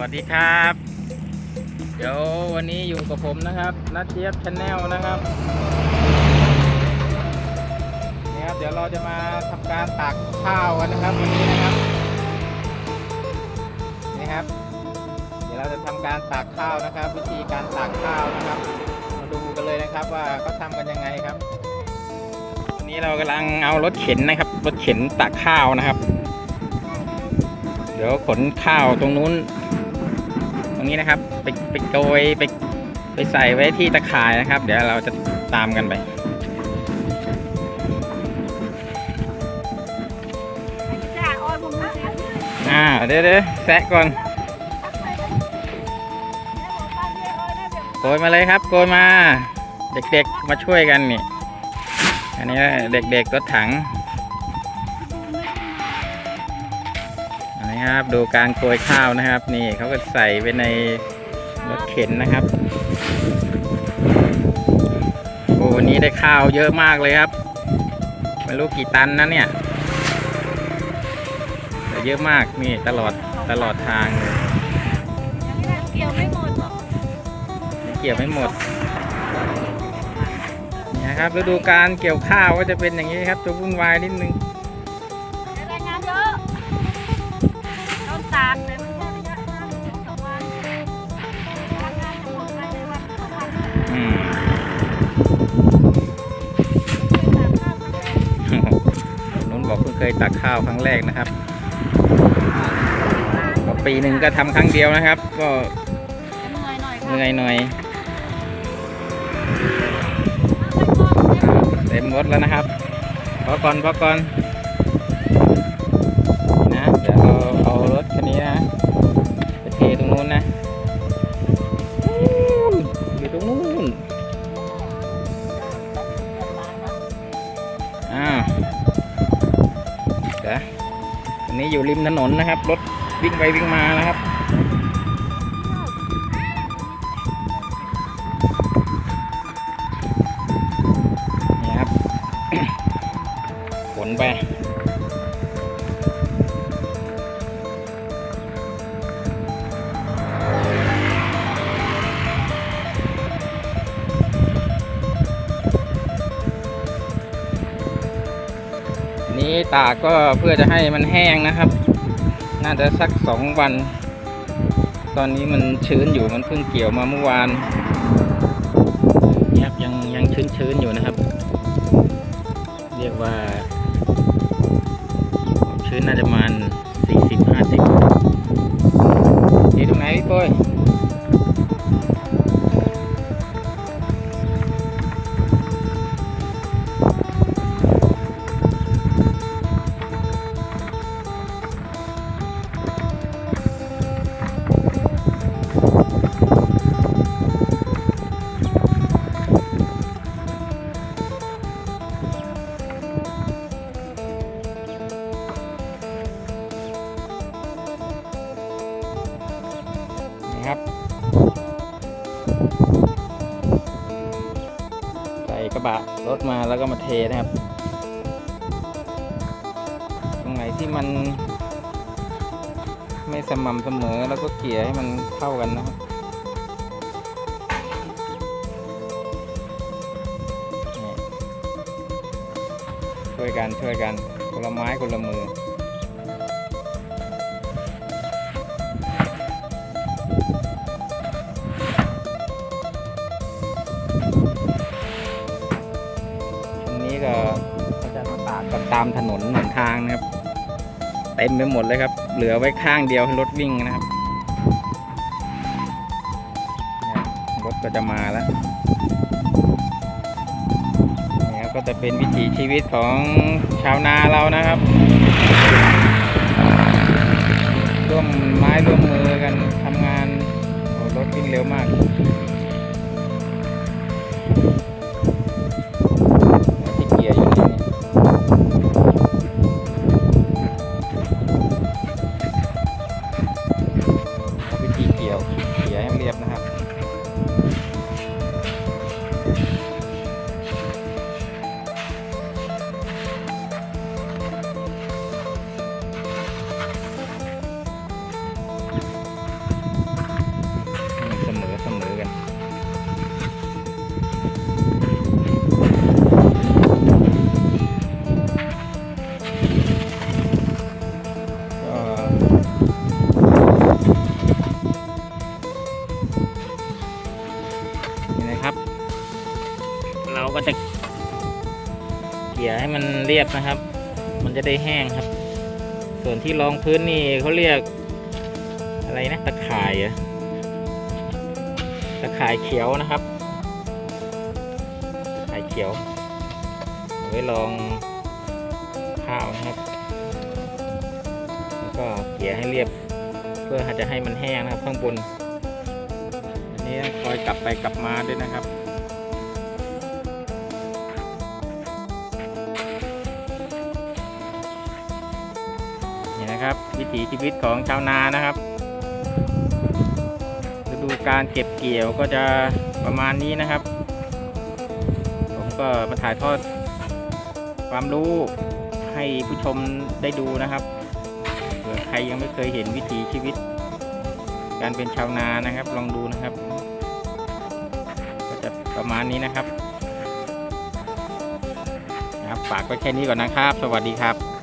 วัสดีครับ เดี๋ยววันนี้อยู่กับผมนะครับนัดเจี๊ยบชาแนลนะครับนี่ครับ เดี๋ยวเราจะมาทำการตักข้าวกันนะครับวันนี้นะครับนี่ครับ เดี๋ยวเราจะทำการตักข้าวนะครับ วิธีการตักข้าวนะครับ มาดูกันเลยนะครับว่าเขาทำกันยังไงครับวันนี้เรากำลังเอารถเข็นนะครับรถเข็นตักข้าวนะครับเดี๋ยวขนข้าวตรงนู้น รงนี้นะครับ ไปไปโกยไปไปใส่ไว้ที่ตะข่ายนะครับ เดี๋ยวเราจะตามกันไปจ้าออยผมนะอ่าเดี๋ยวเดี๋ยวแซะก่อนโกยมาเลยครับโกยมา เด็กๆมาช่วยกันนี่ อันนี้เด็กๆรถถัง นนี้ครับ ดูการโกยข้าวนะครับ นี่เขาก็ใส่ไว้ในรถเข็นนะครับโอ้วันนี้ได้ข้าวเยอะมากเลยครับไม่รู้กี่ตันนะเนี่ยแต่เยอะมากนี่ตลอดตลอดทางเลยเกี่ยวไม่หมดหรอกเกี่ยวไม่หมดนี่นะครับฤดูการเกี่ยวข้าวก็จะเป็นอย่างนี้ครับจะวุ่นวายนิดนึง นุ่นบอกเพิ่งเคยตักข้าวครั้งแรกนะครับก็ปีหนึ่งก็ทำครั้งเดียวนะครับ ก็เหนื่อยหน่อยเหนื่อยหน่อยเต็มรถแล้วนะครับพอก่อนพอก่อนนะเดี๋ยวเราเอารถคันนี้นะไปเทตรงนู้นนะ อ้าวเดี๋ยวอันนี้อยู่ริมถนนนะครับ รถวิ่งไปวิ่งมานะครับนี่ครับขนไป นี้ตากก็เพื่อจะให้มันแห้งนะครับ น่าจะสักสองวัน ตอนนี้มันชื้นอยู่มันเพิ่งเกี่ยวมาเมื่อวานยครับยังยังชื้นชื้นอยู่นะครับ เรียกว่าความชื้นน่าจะประมาณสี่สิบห้าสิบ ครับใส่กระบะรถมาแล้วก็มาเทนะครับ ตรงไหนที่มัน ไม่สม่ำเสมอแล้วก็เกลี่ยให้มันเข้ากันนะครับช่วยกันช่วยกันคนละไม้คนละมือ กกันตามถนนหนทางนะครับเต็มไปหมดเลยครับ เหลือไว้ข้างเดียวให้รถวิ่งนะครับรถก็จะมาแล้วนี่ครับก็จะเป็นวิถีชีวิตของชาวนาเรานะครับ ครับ เราก็จะเกี่ยให้มันเรียบนะครับ มันจะได้แห้งครับ ส่วนที่รองพื้นนี่เขาเรียก อะไรนะตะข่ายตะข่ายเขียวนะครับตะข่ายเขียวเอาไว้รองข้าวนะครับ แล้วก็เกี่ยให้เรียบ เพื่อจะให้มันแห้งนะครับข้างบน นี้คอยกลับไปกลับมาด้วยนะครับนี่นะครับวิถีชีวิตของชาวนานะครับฤดูการเก็บเกี่ยวก็จะประมาณนี้นะครับ ผมก็มาถ่ายทอดความรู้ให้ผู้ชมได้ดูนะครับเผื่อใครยังไม่เคยเห็นวิถีชีวิตการเป็นชาวนานะครับ ลองดูนะครับ ประมาณนี้นะครับนะครับฝากไว้แค่นี้ก่อนนะครับ สวัสดีครับ